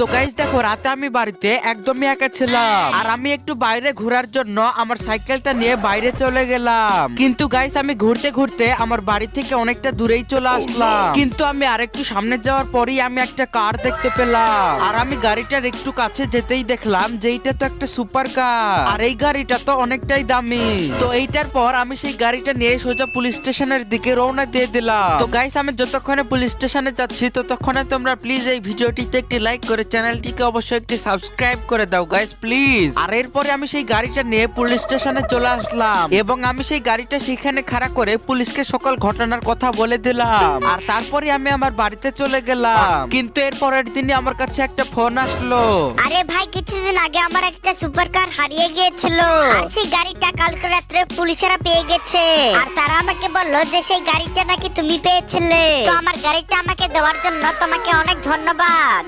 তো গাইস দেখো, রাতে আমি বাড়িতে একদমই একা ছিলাম। আর আমি একটু বাইরে ঘোরার জন্য আমার সাইকেলটা নিয়ে বাইরে চলে গেলাম। কিন্তু গাইস আমি ঘুরতে ঘুরতে আমার বাড়ি থেকে অনেকটা দূরেই চলে আসলাম। কিন্তু আমি আরেকটু সামনে যাওয়ার পরেই আমি একটা কার দেখতে পেলাম। আর আমি গাড়িটার একটু কাছে যেতেই দেখলাম যে এইটা তো একটা সুপার কার আর এই গাড়িটা তো অনেকটাই দামি। তো এইটার পর আমি সেই গাড়িটা নিয়ে সোজা পুলিশ স্টেশনের দিকে রওনা দিয়ে দিলাম। তো গাইস আমি যতক্ষণে পুলিশ স্টেশনে যাচ্ছি, ততক্ষণে তোমরা প্লিজ এই ভিডিওটিতে একটি লাইক করে চ্যানেলটিকে অবশ্যই একটি সাবস্ক্রাইব করে দাও গাইস প্লিজ আর এরপরে আমি সেই গাড়িটা নিয়ে পুলিশ স্টেশনে চলে আসলাম। এবং আমি সেই গাড়িটা সেখানে খাড়া করে পুলিশকে সকল ঘটনার কথা বলে দিলাম। আর তারপরে আমি আমার বাড়িতে চলে গেলাম। কিন্তু এর পরের দিনই আমার কাছে একটা ফোন আসলো। আরে ভাই কিছুদিন আগে আমার একটা সুপার কার হারিয়ে গিয়েছিল। আর সেই গাড়িটা কালকে রাত্রে পুলিশেরা পেয়ে গেছে। আর তারা আমাকে বলল যে সেই গাড়িটা নাকি তুমি পেয়েছিলে। তো আমার গাড়িটা আমাকে দেওয়ার জন্য তোমাকে অনেক ধন্যবাদ।